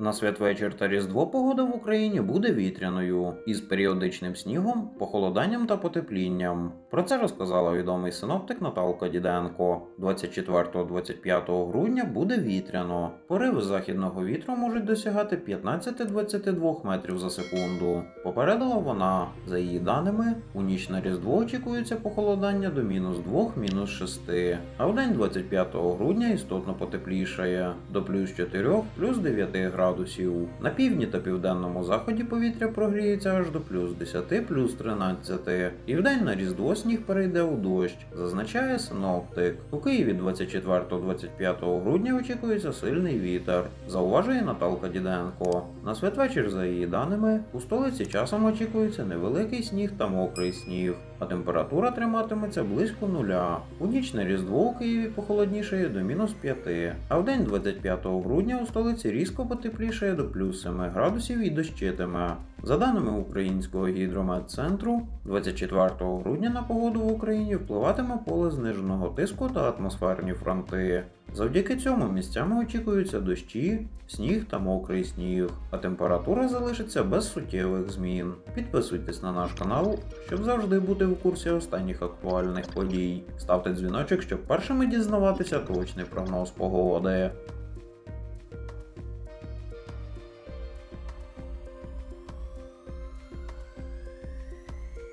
На святвечір та Різдво погода в Україні буде вітряною із періодичним снігом, похолоданням та потеплінням. Про це розказала відомий синоптик Наталка Діденко. 24-25 грудня буде вітряно. Пориви західного вітру можуть досягати 15-22 метрів за секунду. Попередила вона, за її даними, у ніч на Різдво очікується похолодання до мінус 2, мінус 6, а в день 25 грудня істотно потеплішає до плюс 4, плюс 9 градусів. На півдні та південному заході повітря прогріється аж до плюс 10, плюс 13. І в день на Різдво сніг перейде у дощ, зазначає синоптик. У Києві 24-25 грудня очікується сильний вітер, зауважує Наталка Діденко. На святвечір, за її даними, у столиці часом очікується невеликий сніг та мокрий сніг, а температура триматиметься близько нуля. У ніч на Різдво у Києві похолоднішає до мінус 5, а в день 25 грудня у столиці різко потеплішає до плюс 7 градусів і дощитиме. За даними Українського гідрометцентру, 24 грудня на погоду в Україні впливатиме поле зниженого тиску та атмосферні фронти. Завдяки цьому місцями очікуються дощі, сніг та мокрий сніг, а температура залишиться без суттєвих змін. Підписуйтесь на наш канал, щоб завжди бути в курсі останніх актуальних подій. Ставте дзвіночок, щоб першими дізнаватися точний прогноз погоди.